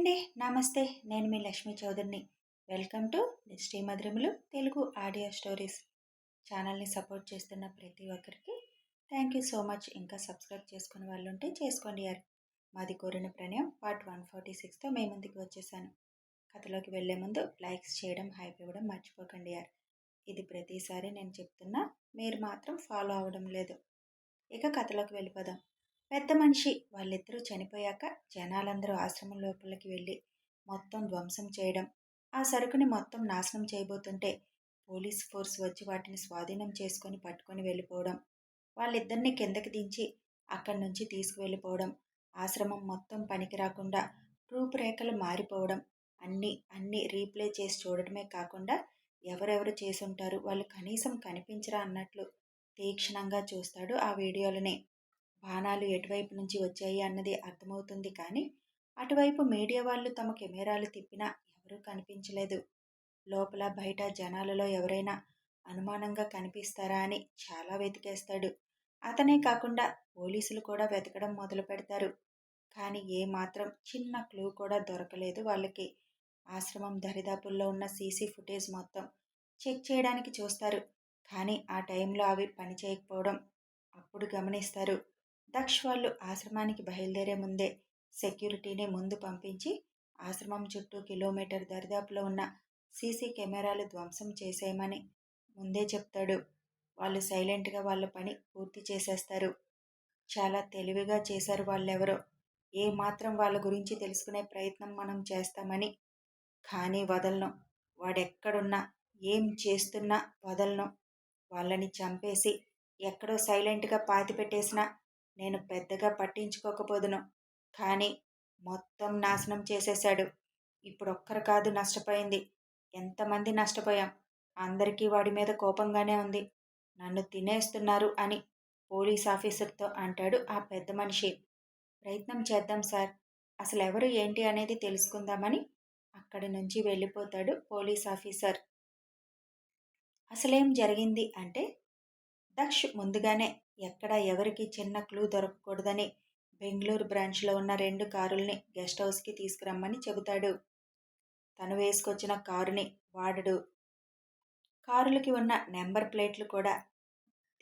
అండి. నమస్తే. నేను మీ లక్ష్మీ చౌదరిని. Welcome to Shri మధురములు Telugu audio stories. ఛానల్ని సపోర్ట్ చేస్తున్న ప్రతి ఒక్కరికి థ్యాంక్ యూ సో మచ్. ఇంకా సబ్స్క్రైబ్ చేసుకునే వాళ్ళు ఉంటే చేసుకోండి యార్. మాది కోరిన ప్రణయం పార్ట్ వన్ ఫార్టీ సిక్స్తో మే ముందుకు వచ్చేసాను. కథలోకి వెళ్ళే ముందు లైక్స్ చేయడం హైప్ ఇవ్వడం మర్చిపోకండి యార్. ఇది ప్రతిసారి నేను చెప్తున్నా మీరు మాత్రం ఫాలో అవ్వడం లేదు. ఇక కథలోకి వెళ్ళిపోదాం. పెద్ద మనిషి వాళ్ళిద్దరూ చనిపోయాక జనాలందరూ ఆశ్రమం లోపలికి వెళ్ళి మొత్తం ధ్వంసం చేయడం ఆ సరుకుని మొత్తం నాశనం చేయబోతుంటే పోలీస్ ఫోర్స్ వచ్చి వాటిని స్వాధీనం చేసుకొని పట్టుకొని వెళ్ళిపోవడం వాళ్ళిద్దరిని కిందకి దించి అక్కడి నుంచి తీసుకువెళ్ళిపోవడం ఆశ్రమం మొత్తం పనికి రాకుండా రూపురేఖలు మారిపోవడం అన్నీ అన్నీ రీప్లే చేసి చూడటమే కాకుండా ఎవరెవరు చేసుంటారు వాళ్ళు కనీసం కనిపించరా అన్నట్లు తీక్షణంగా చూస్తాడు ఆ వీడియోలని. బాణాలు ఎటువైపు నుంచి వచ్చాయి అన్నది అర్థమవుతుంది కానీ అటువైపు మీడియా వాళ్ళు తమ కెమెరాలు తిప్పినా ఎవరూ కనిపించలేదు. లోపల బయట జనాలలో ఎవరైనా అనుమానంగా కనిపిస్తారా అని చాలా వెతికేస్తాడు. అతనే కాకుండా పోలీసులు కూడా వెతకడం మొదలు పెడతారు. కానీ ఏమాత్రం చిన్న క్లూ కూడా దొరకలేదు వాళ్ళకి. ఆశ్రమం దరిదాపుల్లో ఉన్న సీసీ ఫుటేజ్ మొత్తం చెక్ చేయడానికి చూస్తారు. కానీ ఆ టైంలో అవి పనిచేయకపోవడం అప్పుడు గమనిస్తారు. దక్ష్ వాళ్ళు ఆశ్రమానికి బయలుదేరే ముందే సెక్యూరిటీని ముందు పంపించి ఆశ్రమం చుట్టూ కిలోమీటర్ దరిదాపులో ఉన్న సీసీ కెమెరాలు ధ్వంసం చేసేయమని ముందే చెప్తాడు. వాళ్ళు సైలెంట్గా వాళ్ళ పని పూర్తి చేసేస్తారు. చాలా తెలివిగా చేశారు వాళ్ళెవరో. ఏ మాత్రం వాళ్ళ గురించి తెలుసుకునే ప్రయత్నం మనం చేస్తామని. కానీ వదలను. వాడెక్కడున్నా ఏం చేస్తున్నా వదలను. వాళ్ళని చంపేసి ఎక్కడో సైలెంట్గా పాతి పెట్టేసినా నేను పెద్దగా పట్టించుకోకపోదును. కానీ మొత్తం నాశనం చేసేశాడు. ఇప్పుడు ఒక్కరు కాదు నష్టపోయింది. ఎంతమంది నష్టపోయాం? అందరికీ వాడి మీద కోపంగానే ఉంది. నన్ను తినేస్తున్నారు అని పోలీస్ ఆఫీసర్తో అంటాడు ఆ పెద్ద మనిషి. ప్రయత్నం చేద్దాం సార్. అసలు ఎవరు ఏంటి అనేది తెలుసుకుందామని అక్కడి నుంచి వెళ్ళిపోతాడు పోలీస్ ఆఫీసర్. అసలేం జరిగింది అంటే దక్ష్ ముందుగానే ఎక్కడ ఎవరికి చిన్న క్లూ దొరకకూడదని బెంగళూరు బ్రాంచ్లో ఉన్న రెండు కారుల్ని గెస్ట్ హౌస్కి తీసుకురమ్మని చెబుతాడు. తను వేసుకొచ్చిన కారుని వాడడు. కారులకి ఉన్న నెంబర్ ప్లేట్లు కూడా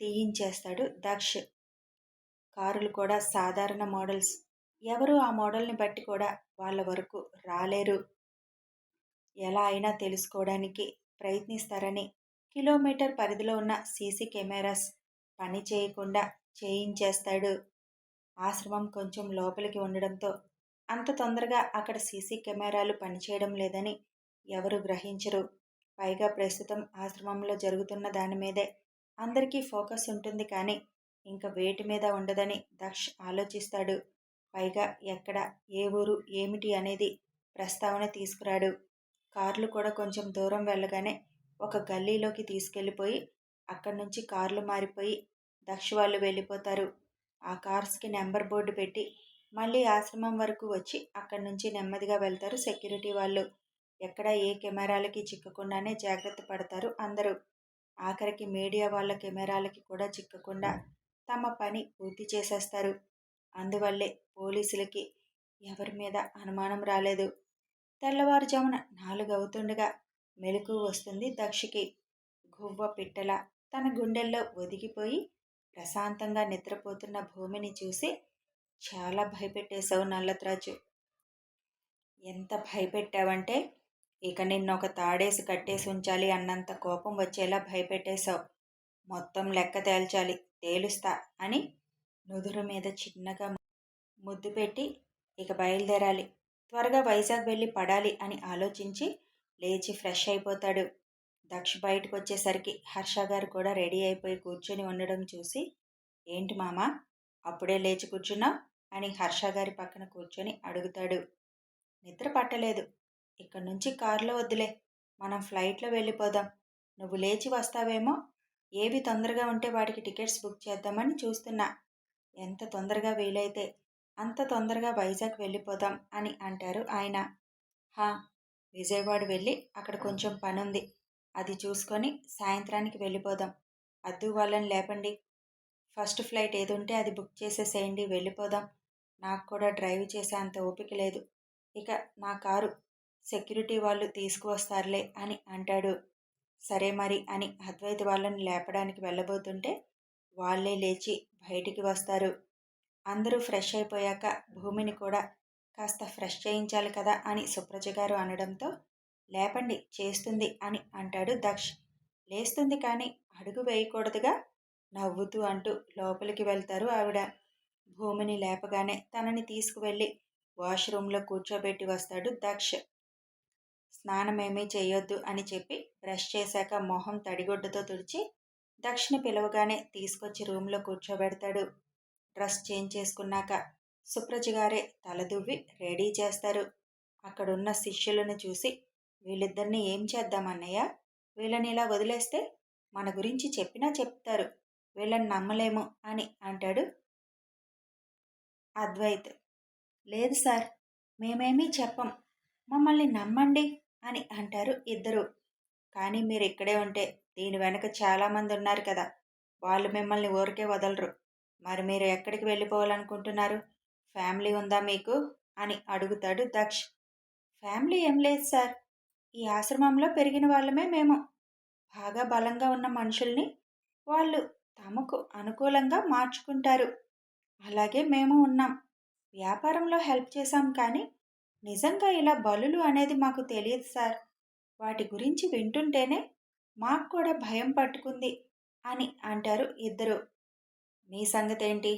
తీయించేస్తాడు దక్ష్. కారులు కూడా సాధారణ మోడల్స్. ఎవరు ఆ మోడల్ని బట్టి కూడా వాళ్ళ వరకు రాలేరు. ఎలా అయినా తెలుసుకోవడానికి ప్రయత్నిస్తారని కిలోమీటర్ పరిధిలో ఉన్న సీసీ కెమెరాస్ పని చేయకుండా చేయించేస్తాడు. ఆశ్రమం కొంచెం లోపలికి ఉండడంతో అంత తొందరగా అక్కడ సీసీ కెమెరాలు పనిచేయడం లేదని ఎవరు గ్రహించరు. పైగా ప్రస్తుతం ఆశ్రమంలో జరుగుతున్న దాని మీదే అందరికీ ఫోకస్ ఉంటుంది కానీ ఇంకా వేటి మీద ఉండదని దక్ష్ ఆలోచిస్తాడు. పైగా ఎక్కడ ఏ ఊరు ఏమిటి అనేది ప్రస్తావన తీసుకురాడు. కార్లు కూడా కొంచెం దూరం వెళ్ళగానే ఒక గల్లీలోకి తీసుకెళ్ళిపోయి అక్కడి నుంచి కార్లు మారిపోయి దక్ష వాళ్ళు వెళ్ళిపోతారు. ఆ కార్స్కి నెంబర్ బోర్డు పెట్టి మళ్ళీ ఆశ్రమం వరకు వచ్చి అక్కడి నుంచి నెమ్మదిగా వెళ్తారు సెక్యూరిటీ వాళ్ళు. ఎక్కడ ఏ కెమెరాలకి చిక్కకుండానే జాగ్రత్త పడతారు అందరూ. ఆఖరికి మీడియా వాళ్ళ కెమెరాలకి కూడా చిక్కకుండా తమ పని పూర్తి చేసేస్తారు. అందువల్లే పోలీసులకి ఎవరి మీద అనుమానం రాలేదు. తెల్లవారుజామున నాలుగు అవుతుండగా మెలకు వస్తుంది. దక్షికి గువ్వ పిట్టల తన గుండెల్లో ఒదిగిపోయి ప్రశాంతంగా నిద్రపోతున్న భూమిని చూసి చాలా భయపెట్టేశావు నల్లత్రాజు. ఎంత భయపెట్టావంటే ఇక నిన్న ఒక తాడేసి కట్టేసి ఉంచాలి అన్నంత కోపం వచ్చేలా భయపెట్టేశావు. మొత్తం లెక్క తేల్చాలి తేలుస్తా అని నుదురు మీద చిన్నగా ముద్దు పెట్టి ఇక బయలుదేరాలి. త్వరగా వైజాగ్ వెళ్ళి పడాలి అని ఆలోచించి లేచి ఫ్రెష్ అయిపోతాడు. దక్ష బయటకు వచ్చేసరికి హర్ష గారు కూడా రెడీ అయిపోయి కూర్చొని ఉండడం చూసి ఏంటి మామ అప్పుడే లేచి కూర్చున్నా అని హర్ష గారి పక్కన కూర్చొని అడుగుతాడు. నిద్ర పట్టలేదు. ఇక్కడి నుంచి కారులో వద్దులే. మనం ఫ్లైట్లో వెళ్ళిపోదాం. నువ్వు లేచి వస్తావేమో? ఏవి తొందరగా ఉంటే వాడికి టికెట్స్ బుక్ చేద్దామని చూస్తున్నా. ఎంత తొందరగా వీలైతే అంత తొందరగా వైజాగ్ వెళ్ళిపోదాం అని అంటారు ఆయన. హా విజయవాడ వెళ్ళి అక్కడ కొంచెం పని ఉంది అది చూసుకొని సాయంత్రానికి వెళ్ళిపోదాం. అద్దు వాళ్ళని లేపండి. ఫస్ట్ ఫ్లైట్ ఏది ఉంటే అది బుక్ చేసేసేయండి వెళ్ళిపోదాం. నాకు కూడా డ్రైవ్ చేసే అంత ఓపిక లేదు. ఇక నా కారు సెక్యూరిటీ వాళ్ళు తీసుకువస్తారులే అని అంటాడు. సరే మరి అని అద్వైత వాళ్ళని లేపడానికి వెళ్ళబోతుంటే వాళ్ళే లేచి బయటికి వస్తారు. అందరూ ఫ్రెష్ అయిపోయాక భూమిని కూడా కాస్త ఫ్రెష్ చేయించాలి కదా అని సుప్రజ గారు అనడంతో లేపండి చేస్తుంది అని అంటాడు దక్ష్. లేస్తుంది కానీ అడుగు వేయకూడదుగా? నవ్వుతూ అంటూ లోపలికి వెళ్తారు ఆవిడ. భూమిని లేపగానే తనని తీసుకువెళ్ళి వాష్రూమ్లో కూర్చోబెట్టి వస్తాడు దక్ష్. స్నానమేమీ చేయొద్దు అని చెప్పి బ్రష్ చేశాక మొహం తడిగొడ్డుతో తుడిచి దక్షిణ పిలవగానే తీసుకొచ్చి రూమ్లో కూర్చోబెడతాడు. డ్రెస్ చేంజ్ చేసుకున్నాక సుప్రజ గారే తలదువ్వి రెడీ చేస్తారు. అక్కడున్న శిష్యులను చూసి వీళ్ళిద్దరిని ఏం చేద్దామన్నయ్య వీళ్ళని ఇలా వదిలేస్తే మన గురించి చెప్పినా చెప్తారు. వీళ్ళని నమ్మలేము అని అంటాడు అద్వైత్. లేదు సార్ మేమేమీ చెప్పం. మమ్మల్ని నమ్మండి అని అంటారు ఇద్దరు. కానీ మీరు ఇక్కడే ఉంటే దీని వెనక చాలామంది ఉన్నారు కదా. వాళ్ళు మిమ్మల్ని ఊరికే వదలరు. మరి మీరు ఎక్కడికి వెళ్ళిపోవాలనుకుంటున్నారు? ఫ్యామిలీ ఉందా మీకు? అని అడుగుతాడు దక్ష్. ఫ్యామిలీ ఏం లేదు సార్. ఈ ఆశ్రమంలో పెరిగిన వాళ్ళమే మేము. బాగా బలంగా ఉన్న మనుషుల్ని వాళ్ళు తమకు అనుకూలంగా మార్చుకుంటారు. అలాగే మేము ఉన్నాం. వ్యాపారంలో హెల్ప్ చేశాం కానీ నిజంగా ఇలా బలులు అనేది మాకు తెలియదు సార్. వాటి గురించి వింటుంటేనే మాకు కూడా భయం పట్టుకుంది అని అంటారు ఇద్దరు. మీ సంగతి ఏంటి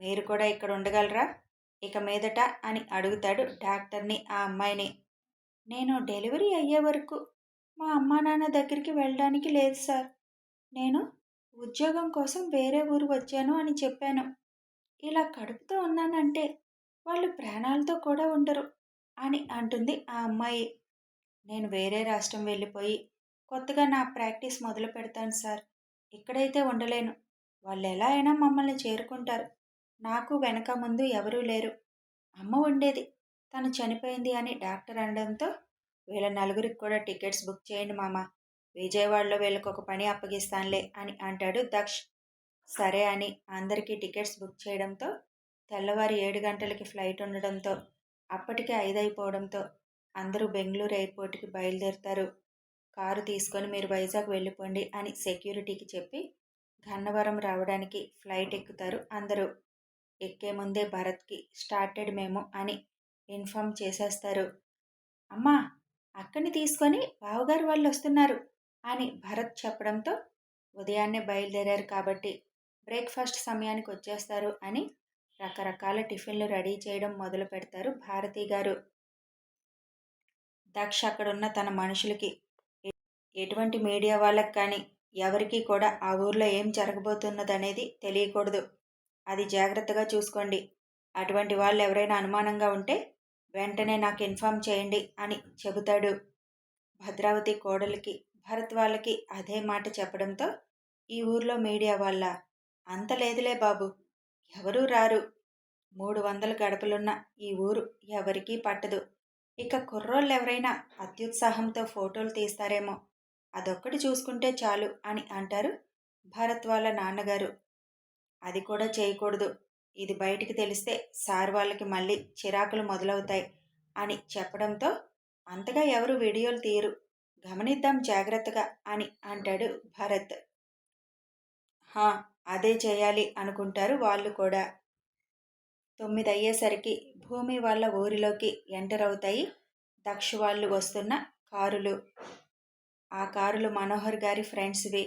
మీరు కూడా ఇక్కడ ఉండగలరా? ఇక మీదట అని అడుగుతాడు డాక్టర్ని ఆ అమ్మాయిని. నేను డెలివరీ అయ్యే వరకు మా అమ్మా నాన్న దగ్గరికి వెళ్ళడానికి లేదు సార్. నేను ఉద్యోగం కోసం వేరే ఊరు వచ్చాను అని చెప్పాను. ఇలా కడుపుతో ఉన్నానంటే వాళ్ళు ప్రాణాలతో కూడా ఉండరు అని అంటుంది ఆ అమ్మాయి. నేను వేరే రాష్ట్రం వెళ్ళిపోయి కొత్తగా నా ప్రాక్టీస్ మొదలు పెడతాను సార్. ఇక్కడైతే ఉండలేను. వాళ్ళు ఎలా అయినా మమ్మల్ని చేరుకుంటారు. నాకు వెనక ముందు ఎవరూ లేరు. అమ్మ ఉండేది. తను చనిపోయింది అని డాక్టర్ అనడంతో వీళ్ళ నలుగురికి కూడా టికెట్స్ బుక్ చేయండి మామ. విజయవాడలో వీళ్ళకు ఒక పని అప్పగిస్తానులే అని అంటాడు దక్ష్. సరే అని అందరికీ టికెట్స్ బుక్ చేయడంతో తెల్లవారి ఏడు గంటలకి ఫ్లైట్ ఉండడంతో అప్పటికే ఐదైపోవడంతో అందరూ బెంగళూరు ఎయిర్పోర్ట్కి బయలుదేరుతారు. కారు తీసుకొని మీరు వైజాగ్ వెళ్ళిపోండి అని సెక్యూరిటీకి చెప్పి గన్నవరం రావడానికి ఫ్లైట్ ఎక్కుతారు అందరూ. ఎక్కే ముందే భరత్కి స్టార్టెడ్ మేము అని ఇన్ఫామ్ చేసేస్తారు. అమ్మా అక్కని తీసుకొని బావగారు వాళ్ళు వస్తున్నారు అని భరత్ చెప్పడంతో ఉదయాన్నే బయలుదేరారు కాబట్టి బ్రేక్ఫాస్ట్ సమయానికి వచ్చేస్తారు అని రకరకాల టిఫిన్లు రెడీ చేయడం మొదలు పెడతారు భారతి గారు. దక్ష అక్కడున్న తన మనుషులకి ఎటువంటి మీడియా వాళ్ళకి కానీ ఎవరికీ కూడా ఆ ఊర్లో ఏం జరగబోతున్నదనేది తెలియకూడదు. అది జాగ్రత్తగా చూసుకోండి. అటువంటి వాళ్ళు ఎవరైనా అనుమానంగా ఉంటే వెంటనే నాకు ఇన్ఫామ్ చేయండి అని చెబుతాడు భద్రావతి కోడలికి. భరత్ వాళ్ళకి అదే మాట చెప్పడంతో ఈ ఊర్లో మీడియా వాళ్ళ అంత లేదులే బాబు ఎవరూ రారు. మూడు వందల గడపలున్న ఈ ఊరు ఎవరికీ పట్టదు. ఇక కుర్రోళ్ళు ఎవరైనా అత్యుత్సాహంతో ఫోటోలు తీస్తారేమో అదొక్కటి చూసుకుంటే చాలు అని అంటారు భరత్ వాళ్ళ నాన్నగారు. అది కూడా చేయకూడదు. ఇది బయటికి తెలిస్తే సార్ వాళ్ళకి మళ్ళీ చిరాకులు మొదలవుతాయి అని చెప్పడంతో అంతగా ఎవరు వీడియోలు తీయరు. గమనిద్దాం జాగ్రత్తగా అని అంటాడు భరత్. హా అదే చేయాలి అనుకుంటారు వాళ్ళు కూడా. తొమ్మిది అయ్యేసరికి భూమి వాళ్ళ ఊరిలోకి ఎంటర్ అవుతాయి. దక్ష వాళ్ళు వస్తున్న కారులు. ఆ కారులు మనోహర్ గారి ఫ్రెండ్స్వి.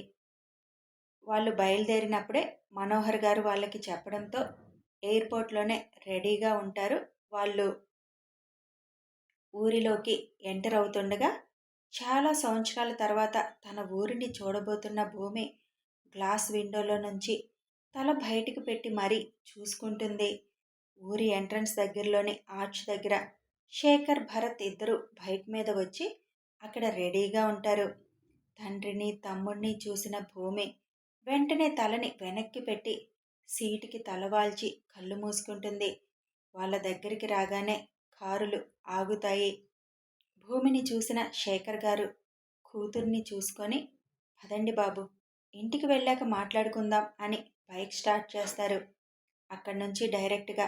వాళ్ళు బయలుదేరినప్పుడే మనోహర్ గారు వాళ్ళకి చెప్పడంతో ఎయిర్పోర్ట్లోనే రెడీగా ఉంటారు. వాళ్ళు ఊరిలోకి ఎంటర్ అవుతుండగా చాలా సంవత్సరాల తర్వాత తన ఊరిని చూడబోతున్న భూమి గ్లాస్ విండోలో నుంచి తల బయటికి పెట్టి మరీ చూసుకుంటుంది. ఊరి ఎంట్రన్స్ దగ్గరలోని ఆర్చ్ దగ్గర శేఖర్ భరత్ ఇద్దరు బైక్ మీద వచ్చి అక్కడ రెడీగా ఉంటారు. తండ్రిని తమ్ముడిని చూసిన భూమి వెంటనే తలని వెనక్కి పెట్టి సీటుకి తలవాల్చి కళ్ళు మూసుకుంటుంది. వాళ్ళ దగ్గరికి రాగానే కారులు ఆగుతాయి. భూమిని చూసిన శేఖర్ గారు కూతుర్ని చూసుకొని పదండి బాబు ఇంటికి వెళ్ళాక మాట్లాడుకుందాం అని బైక్ స్టార్ట్ చేస్తారు. అక్కడి నుంచి డైరెక్ట్గా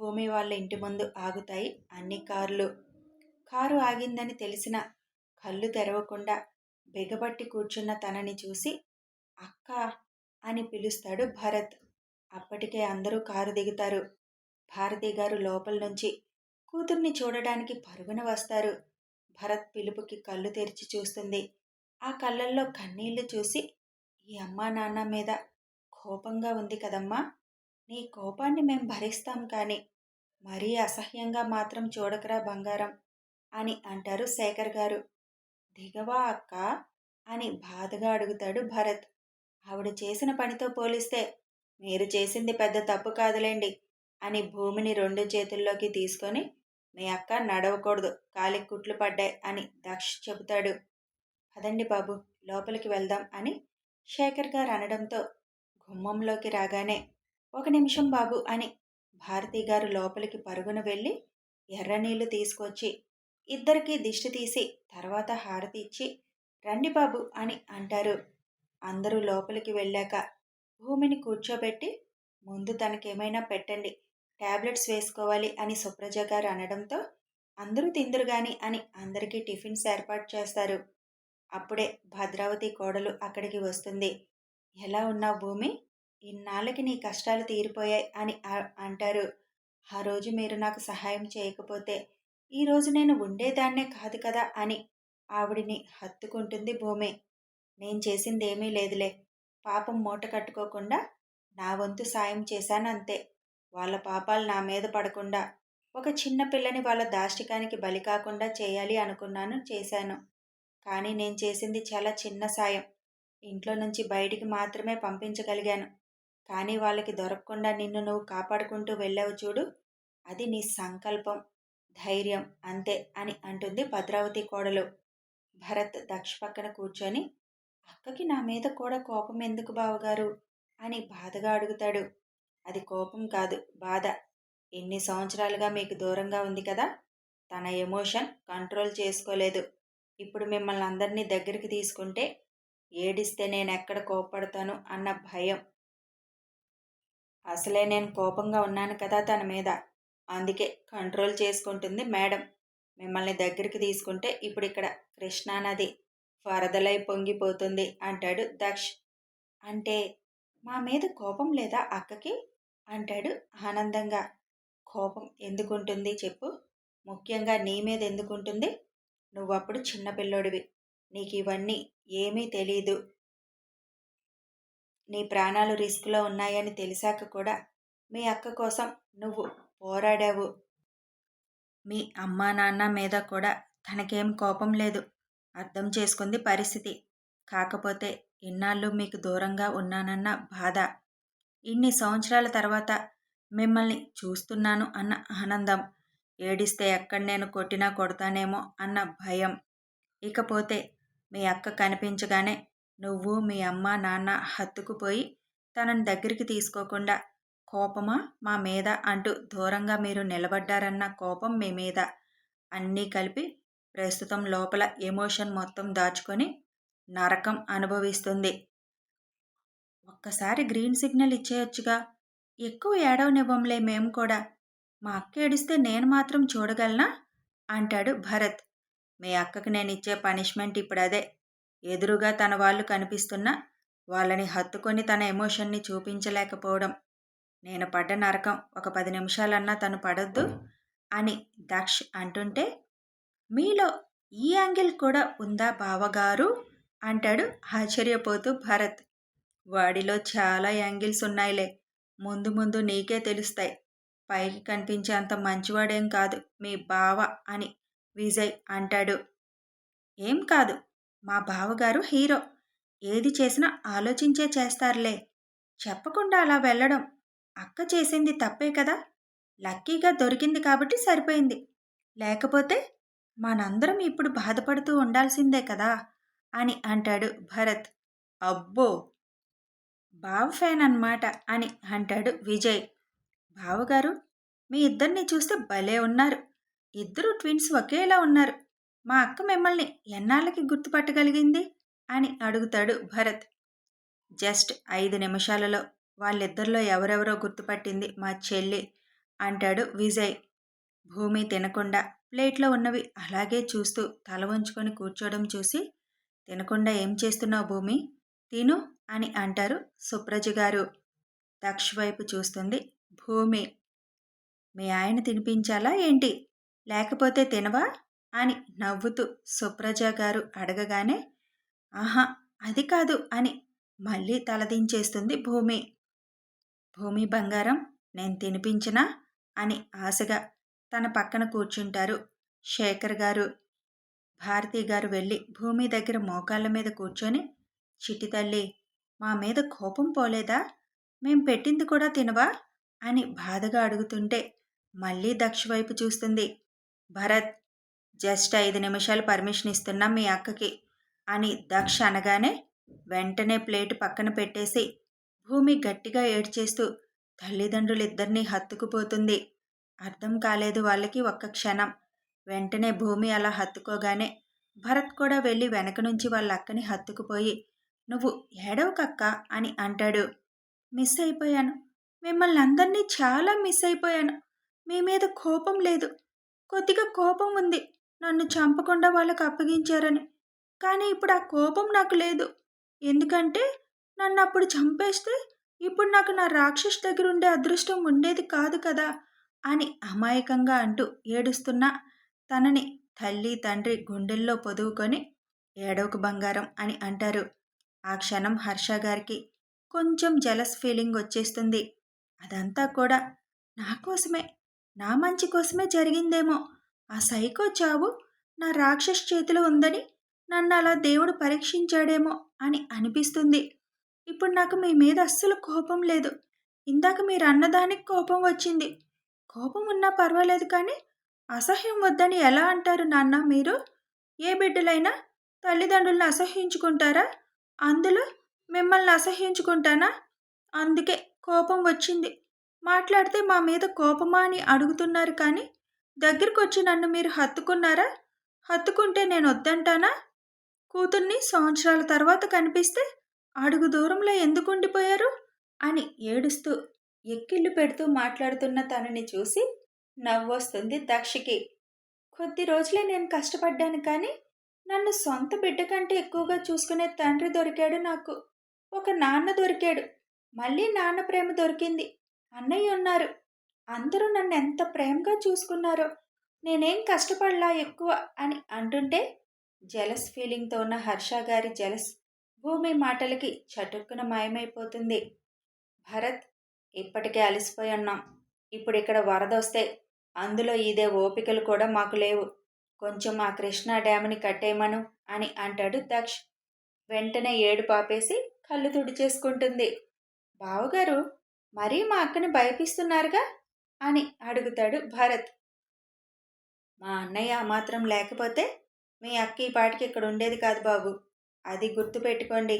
భూమి వాళ్ళ ఇంటి ముందు ఆగుతాయి అన్ని కార్లు. కారు ఆగిందని తెలిసిన కళ్ళు తెరవకుండా బిగబట్టి కూర్చున్న తనని చూసి అక్క అని పిలుస్తాడు భరత్. అప్పటికే అందరూ కారు దిగుతారు. భారతి గారు లోపల నుంచి కూతుర్ని చూడడానికి పరుగున వస్తారు. భరత్ పిలుపుకి కళ్ళు తెరిచి చూస్తుంది. ఆ కళ్ళల్లో కన్నీళ్ళు చూసి ఈ అమ్మా నాన్న మీద కోపంగా ఉంది కదమ్మా. నీ కోపాన్ని మేం భరిస్తాం కానీ మరీ అసహ్యంగా మాత్రం చూడకరా బంగారం అని అంటారు శేఖర్ గారు. దిగవా అక్క అని బాధగా అడుగుతాడు భరత్. ఆవిడ చేసిన పనితో పోలిస్తే మీరు చేసింది పెద్ద తప్పు కాదులేండి అని భూమిని రెండు చేతుల్లోకి తీసుకొని మీ అక్క నడవకూడదు కాలి కుట్లు పడ్డాయి అని దక్ష చెబుతాడు. పదండి బాబు లోపలికి వెళ్దాం అని శేఖర్ గారు అనడంతో గుమ్మంలోకి రాగానే ఒక నిమిషం బాబు అని భారతి గారు లోపలికి పరుగున వెళ్ళి ఎర్రనీళ్ళు తీసుకొచ్చి ఇద్దరికీ దిష్టి తీసి తర్వాత హారతి ఇచ్చి రండి బాబు అని అంటారు. అందరూ లోపలికి వెళ్ళాక భూమిని కూర్చోబెట్టి ముందు తనకేమైనా పెట్టండి ట్యాబ్లెట్స్ వేసుకోవాలి అని సుప్రజ గారు అనడంతో అందరూ తిందురు గాని అని అందరికీ టిఫిన్స్ ఏర్పాటు చేస్తారు. అప్పుడే భద్రావతి కోడలు అక్కడికి వస్తుంది. ఎలా ఉన్నావు భూమి? ఇన్నాళ్ళకి నీ కష్టాలు తీరిపోయాయి అని అంటారు. ఆ రోజు మీరు నాకు సహాయం చేయకపోతే ఈరోజు నేను ఉండేదాన్నే కాదు కదా అని ఆవిడిని హత్తుకుంటుంది భూమి. నేను చేసిందేమీ లేదులే. పాపం మూట కట్టుకోకుండా నా వంతు సాయం చేశాను అంతే. వాళ్ళ పాపాలు నా మీద పడకుండా ఒక చిన్న పిల్లని వాళ్ళ దాష్టికానికి బలి కాకుండా చేయాలి అనుకున్నాను చేశాను. కానీ నేను చేసింది చాలా చిన్న సాయం. ఇంట్లో నుంచి బయటికి మాత్రమే పంపించగలిగాను. కానీ వాళ్ళకి దొరకకుండా నిన్ను నువ్వు కాపాడుకుంటూ వెళ్ళావు చూడు అది నీ సంకల్పం ధైర్యం అంతే అని అంటుంది భద్రావతి కోడలు. భరత్ దక్ష పక్కన కూర్చొని అక్కకి నా మీద కూడా కోపం ఎందుకు బావగారు? అని బాధగా అడుగుతాడు. అది కోపం కాదు బాధ. ఎన్ని సంవత్సరాలుగా మీకు దూరంగా ఉంది కదా? తన ఎమోషన్ కంట్రోల్ చేసుకోలేదు. ఇప్పుడు మిమ్మల్ని అందరినీ దగ్గరికి తీసుకుంటే ఏడిస్తే నేను ఎక్కడ కోపడతాను అన్న భయం. అసలే నేను కోపంగా ఉన్నాను కదా తన మీద. అందుకే కంట్రోల్ చేసుకుంటుంది మేడం. మిమ్మల్ని దగ్గరికి తీసుకుంటే ఇప్పుడు ఇక్కడ కృష్ణానది. వరదలై పొంగిపోతుంది అంటాడు దక్ష్. అంటే మా మీద కోపం లేదా అక్కకి? అంటాడు ఆనందంగా. కోపం ఎందుకుంటుంది చెప్పు. ముఖ్యంగా నీ మీద ఎందుకుంటుంది? నువ్వప్పుడు చిన్నపిల్లోడివి నీకు ఇవన్నీ ఏమీ తెలీదు. నీ ప్రాణాలు రిస్క్లో ఉన్నాయని తెలిసాక కూడా మీ అక్క కోసం నువ్వు పోరాడావు. మీ అమ్మా నాన్న మీద కూడా తనకేం కోపం లేదు. అర్థం చేసుకుంది పరిస్థితి. కాకపోతే ఇన్నాళ్ళు మీకు దూరంగా ఉన్నానన్న బాధ. ఇన్ని సంవత్సరాల తర్వాత మిమ్మల్ని చూస్తున్నాను అన్న ఆనందం. ఏడిస్తే ఎక్కడ నేను కొట్టినా కొడతానేమో అన్న భయం. ఇకపోతే మీ అక్క కనిపించగానే నువ్వు మీ అమ్మ నాన్న హత్తుకుపోయి తనని దగ్గరికి తీసుకోకుండా కోపమా మా మీద అంటూ దూరంగా మీరు నిలబడ్డారన్న కోపం మీ మీద. అన్నీ కలిపి ప్రస్తుతం లోపల ఎమోషన్ మొత్తం దాచుకొని నరకం అనుభవిస్తుంది. ఒక్కసారి గ్రీన్ సిగ్నల్ ఇచ్చేయొచ్చుగా. ఎక్కువ ఏడవనివ్వంలే మేము కూడా. మా అక్క ఏడిస్తే నేను మాత్రం చూడగలనా? అంటాడు భరత్. మీ అక్కకి నేను ఇచ్చే పనిష్మెంట్ ఇప్పుడు అదే. ఎదురుగా తన వాళ్ళు కనిపిస్తున్నా వాళ్ళని హత్తుకొని తన ఎమోషన్ని చూపించలేకపోవడం. నేను పడ్డ నరకం ఒక పది నిమిషాలన్నా తను పడొద్దు అని దక్ష్ అంటుంటే మీలో ఈ యాంగిల్ కూడా ఉందా బావగారు? అంటాడు ఆశ్చర్యపోతూ భరత్. వాడిలో చాలా యాంగిల్స్ ఉన్నాయిలే. ముందు ముందు నీకే తెలుస్తాయి. పైకి కనిపించే అంత మంచివాడేం కాదు మీ బావ అని విజయ్ అంటాడు. ఏం కాదు మా బావగారు హీరో. ఏది చేసినా ఆలోచించే చేస్తారులే. చెప్పకుండా అలా వెళ్ళడం అక్క చేసింది తప్పే కదా? లక్కీగా దొరికింది కాబట్టి సరిపోయింది. లేకపోతే మనందరం ఇప్పుడు బాధపడుతూ ఉండాల్సిందే కదా? అని అంటాడు భరత్. అబ్బో! బావ ఫ్యాన్ అన్నమాట అని అంటాడు విజయ్. బావగారు మీ ఇద్దరిని చూస్తే భలే ఉన్నారు. ఇద్దరు ట్విన్స్ ఒకేలా ఉన్నారు. మా అక్క మిమ్మల్ని ఎన్నాళ్ళకి గుర్తుపట్టగలిగింది? అని అడుగుతాడు భరత్. జస్ట్ ఐదు నిమిషాలలో వాళ్ళిద్దరిలో ఎవరెవరో గుర్తుపట్టింది మా చెల్లి అంటాడు విజయ్. భూమి తినకుండా ప్లేట్లో ఉన్నవి అలాగే చూస్తూ తల వంచుకొని కూర్చోవడం చూసి తినకుండా ఏం చేస్తున్నావు భూమి? తిను అని అంటారు సుప్రజ గారు. దక్ష వైపు చూస్తుంది భూమి మీ ఆయన తినిపించాలా ఏంటి? లేకపోతే తినవా? అని నవ్వుతూ సుప్రజ గారు అడగగానే ఆహా అది కాదు అని మళ్ళీ తలదించేస్తుంది భూమి. భూమి బంగారం నేను తినిపించనా? అని ఆశగా తన పక్కన కూర్చుంటారు. శేఖర్ గారు భారతి గారు వెళ్ళి భూమి దగ్గర మోకాళ్ళ మీద కూర్చొని చిట్టి తల్లి మా మీద కోపం పోలేదా? మేం పెట్టింది కూడా తినవా? అని బాధగా అడుగుతుంటే మళ్ళీ దక్ష వైపు చూస్తుంది. భరత్ జస్ట్ ఐదు నిమిషాలు పర్మిషన్ ఇస్తున్నాం మీ అక్కకి అని దక్ష అనగానే వెంటనే ప్లేటు పక్కన పెట్టేసి భూమి గట్టిగా ఏడ్చేస్తూ తల్లిదండ్రులిద్దరినీ హత్తుకుపోతుంది. అర్థం కాలేదు వాళ్ళకి ఒక్క క్షణం. వెంటనే భూమి అలా హత్తుకోగానే భరత్ కూడా వెళ్ళి వెనక నుంచి వాళ్ళ అక్కని హత్తుకుపోయి నువ్వు ఏడవకక్క అని అంటాడు. మిస్ అయిపోయాను. మిమ్మల్ని అందరినీ చాలా మిస్ అయిపోయాను. మీ మీద కోపం లేదు. కొద్దిగా కోపం ఉంది. నన్ను చంపకుండా వాళ్ళకు అప్పగించారని. కానీ ఇప్పుడు ఆ కోపం నాకు లేదు. ఎందుకంటే నన్ను అప్పుడు చంపేస్తే ఇప్పుడు నాకు నా రాక్షస్ దగ్గర ఉండే అదృష్టం ఉండేది కాదు కదా. అని అమాయకంగా అంటూ ఏడుస్తున్న తనని తల్లి తండ్రి గుండెల్లో పొదువుకొని ఏడవకు బంగారం అని అంటారు. ఆ క్షణం హర్ష గారికి కొంచెం జలస్ ఫీలింగ్ వచ్చేస్తుంది. అదంతా కూడా నా కోసమే నా మంచి కోసమే జరిగిందేమో. ఆ సైకో చావు నా రాక్షస్ చేతిలో ఉందని నన్ను అలా దేవుడు పరీక్షించాడేమో అని అనిపిస్తుంది. ఇప్పుడు నాకు మీ మీద అస్సలు కోపం లేదు. ఇందాక మీరు అన్నదానికి కోపం వచ్చింది. కోపం ఉన్నా పర్వాలేదు కానీ అసహ్యం వద్దని ఎలా అంటారు నాన్న మీరు? ఏ బిడ్డలైనా తల్లిదండ్రులను అసహ్యించుకుంటారా అందులో మిమ్మల్ని అసహ్యించుకుంటానా అందుకే కోపం వచ్చింది. మాట్లాడితే మా మీద కోపమా అని అడుగుతున్నారు కానీ దగ్గరకు వచ్చి నన్ను మీరు హత్తుకున్నారా? హత్తుకుంటే నేను వద్దంటానా? కూతుర్ని సంవత్సరాల తర్వాత కనిపిస్తే అడుగు దూరంలో ఎందుకు ఉండిపోయారు? అని ఏడుస్తూ ఎక్కిళ్ళు పెడుతూ మాట్లాడుతున్న తనని చూసి నవ్వొస్తుంది దక్షకి. కొద్ది రోజులే నేను కష్టపడ్డాను కానీ నన్ను సొంత బిడ్డ కంటే ఎక్కువగా చూసుకునే తండ్రి దొరికాడు నాకు. ఒక నాన్న దొరికాడు. మళ్ళీ నాన్న ప్రేమ దొరికింది. అన్నయ్య ఉన్నారు. అందరూ నన్ను ఎంత ప్రేమగా చూసుకున్నారో నేనేం కష్టపడలా ఎక్కువ అని అంటుంటే జలస్ ఫీలింగ్తో ఉన్న హర్ష గారి జలస్ భూమి మాటలకి చటుక్కున మాయమైపోతుంది. భరత్ ఇప్పటికే అలసిపోయి ఉన్నాం. ఇప్పుడు ఇక్కడ వరద వస్తే అందులో ఇదే ఓపికలు కూడా మాకు లేవు. కొంచెం ఆ కృష్ణా డ్యామ్ని కట్టేయమను అని అంటాడు దక్ష్. వెంటనే ఏడు పాపేసి కళ్ళు తుడిచేసుకుంటుంది. బావగారు మరీ మా అక్కని భయపిస్తున్నారుగా? అని అడుగుతాడు భరత్. మా అన్నయ్య మాత్రం లేకపోతే మీ అక్క ఈ పాటికి ఇక్కడ ఉండేది కాదు బాబు. అది గుర్తుపెట్టుకోండి.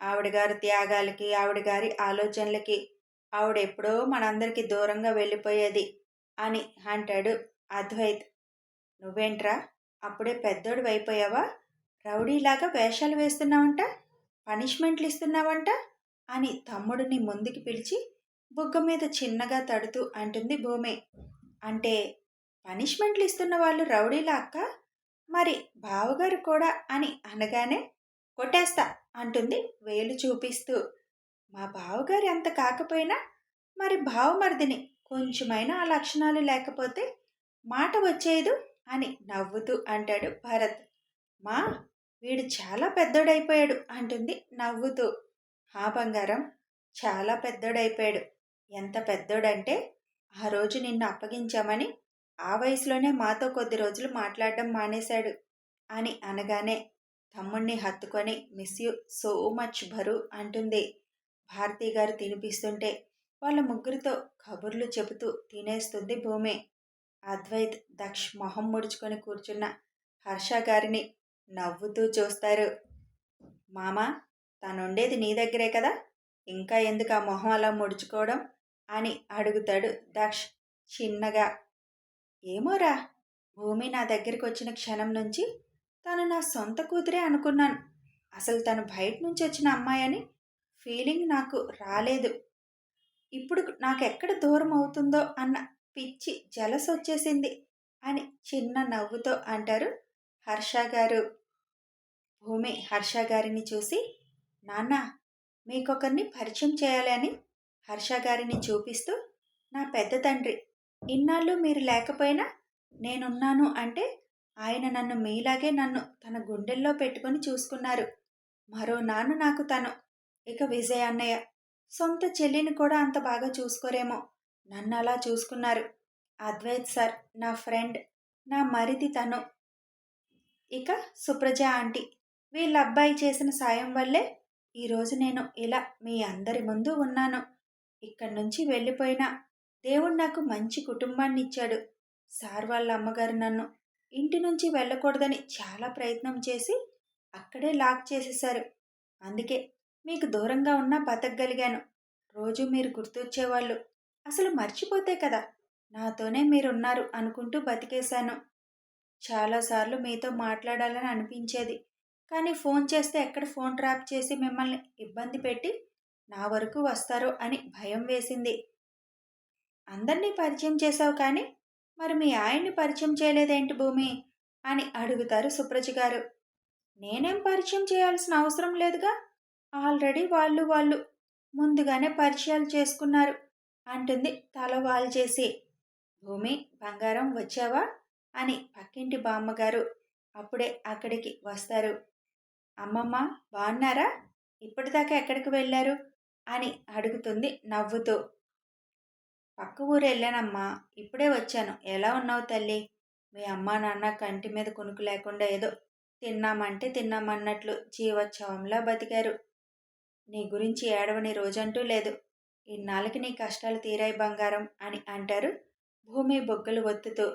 ఆవిడ గారి త్యాగాలకి ఆవిడ గారి ఆలోచనలకి ఆవిడ ఎప్పుడో మనందరికీ దూరంగా వెళ్ళిపోయేది అని అంటాడు అద్వైత్. నువ్వేంట్రా అప్పుడే పెద్దోడు అయిపోయావా రౌడీలాగా వేషాలు వేస్తున్నావంట పనిష్మెంట్లు ఇస్తున్నావంట అని తమ్ముడిని ముందుకి పిలిచి బుగ్గ మీద చిన్నగా తడుతూ అంటుంది భూమి. అంటే పనిష్మెంట్లు ఇస్తున్న వాళ్ళు రౌడీలా అక్క? మరి బావగారు కూడా అని అనగానే కొట్టేస్తా అంటుంది వేలు చూపిస్తూ. మా బావగారు ఎంత కాకపోయినా మరి బావమరిదిని కొంచెమైనా ఆ లక్షణాలు లేకపోతే మాట వచ్చేదు అని నవ్వుతూ అంటాడు భరత్. మా వీడు చాలా పెద్దోడైపోయాడు అంటుంది నవ్వుతూ. హా బంగారం చాలా పెద్దోడైపోయాడు. ఎంత పెద్దోడంటే ఆ రోజు నిన్ను అప్పగించామని ఆ వయసులోనే మాతో కొద్ది రోజులు మాట్లాడడం మానేశాడు అని అనగానే తమ్ముణ్ణి హత్తుకొని miss you so much Bharu అంటుంది. భారతి గారు తినిపిస్తుంటే వాళ్ళ ముగ్గురితో కబుర్లు చెబుతూ తినేస్తుంది భూమి. అద్వైత్ దక్ష్ మొహం ముడుచుకొని కూర్చున్న హర్ష గారిని నవ్వుతూ చూస్తారు. మామ తనుండేది నీ దగ్గరే కదా? ఇంకా ఎందుకు ఆ మొహం అలా ముడుచుకోవడం? అని అడుగుతాడు దక్ష్ చిన్నగా. ఏమోరా భూమి నా దగ్గరికి వచ్చిన క్షణం నుంచి తను నా సొంత కూతురే అనుకున్నాను. అసలు తను బయట నుంచి వచ్చిన అమ్మాయి అని ఫీలింగ్ నాకు రాలేదు. ఇప్పుడు నాకు ఎక్కడ దూరం అవుతుందో అన్న పిచ్చి జలస్ వచ్చేసింది అని చిన్న నవ్వుతో అంటారు హర్ష గారు. భూమి హర్ష గారిని చూసి నాన్న మీకొకరిని పరిచయం చేయాలి అని హర్ష గారిని చూపిస్తూ నా పెద్ద తండ్రి ఇన్నాళ్ళు మీరు లేకపోయినా నేనున్నాను అంటే ఆయన నన్ను మీలాగే నన్ను తన గుండెల్లో పెట్టుకొని చూసుకున్నారు. మరో నాన్న నాకు తను ఇక విజయ్ అన్నయ్య సొంత చెల్లిని కూడా అంత బాగా చూసుకోరేమో. నన్ను అలా చూసుకున్నారు. అద్వైత్ సార్ నా ఫ్రెండ్ నా మరిది తను. ఇక సుప్రజ ఆంటీ వీళ్ళ అబ్బాయి చేసిన సాయం వల్లే ఈరోజు నేను ఇలా మీ అందరి ముందు ఉన్నాను. ఇక్కడి నుంచి వెళ్ళిపోయినా దేవుడు నాకు మంచి కుటుంబాన్ని ఇచ్చాడు. సార్ వాళ్ళ అమ్మగారు నన్ను ఇంటి నుంచి వెళ్ళకూడదని చాలా ప్రయత్నం చేసి అక్కడే లాక్ చేసేశారు. అందుకే మీకు దూరంగా ఉన్నా బతకగలిగాను. రోజు మీరు గుర్తొచ్చేవాళ్ళు. అసలు మర్చిపోతే కదా! నాతోనే మీరున్నారు అనుకుంటూ బతికేశాను. చాలాసార్లు మీతో మాట్లాడాలని అనిపించేది. కానీ ఫోన్ చేస్తే ఎక్కడ ఫోన్ ట్రాప్ చేసి మిమ్మల్ని ఇబ్బంది పెట్టి నా వరకు వస్తారో అని భయం వేసింది. అందరినీ పరిచయం చేశావు కానీ మరి మీ ఆయన్ని పరిచయం చేయలేదేంటి భూమి? అని అడుగుతారు సుప్రజ గారు నేనేం పరిచయం చేయాల్సిన అవసరం లేదుగా? ఆల్రెడీ వాళ్ళు వాళ్ళు ముందుగానే పరిచయాలు చేసుకున్నారు అంటుంది తల వాళ్ళు చేసి. భూమి బంగారం వచ్చావా? అని పక్కింటి బామ్మగారు అప్పుడే అక్కడికి వస్తారు. అమ్మమ్మ బాగున్నారా ఇప్పటిదాకా ఎక్కడికి వెళ్ళారు? అని అడుగుతుంది నవ్వుతూ. పక్క ఊరు వెళ్ళానమ్మా ఇప్పుడే వచ్చాను. ఎలా ఉన్నావు తల్లి? మీ అమ్మా నాన్న కంటి మీద కొనుక్కు లేకుండా ఏదో తిన్నామంటే తిన్నామన్నట్లు జీవోత్సవంలా బతికారు. నీ గురించి ఏడవని రోజంటూ లేదు. ఇన్నాళ్ళకి నీ కష్టాలు తీరాయి బంగారం అని అంటారు భూమి బొగ్గలు ఒత్తుతూ.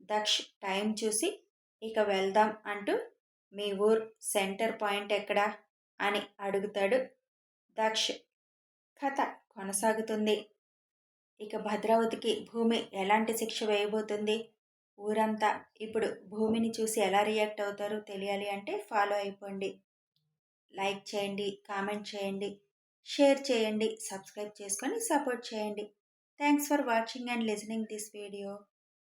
దక్ష్ టైం చూసి ఇక వెళ్దాం అంటూ మీ ఊర్ సెంటర్ పాయింట్ ఎక్కడా అని అడుగుతాడు దక్ష్. కథ కొనసాగుతుంది. ఇక భద్రావతికి భూమి ఎలాంటి శిక్ష వేయబోతుంది? ఊరంతా ఇప్పుడు భూమిని చూసి ఎలా రియాక్ట్ అవుతారో తెలియాలి అంటే ఫాలో అయిపోండి. లైక్ చేయండి కామెంట్ చేయండి షేర్ చేయండి సబ్స్క్రైబ్ చేసుకొని సపోర్ట్ చేయండి. Thanks for watching and listening this video.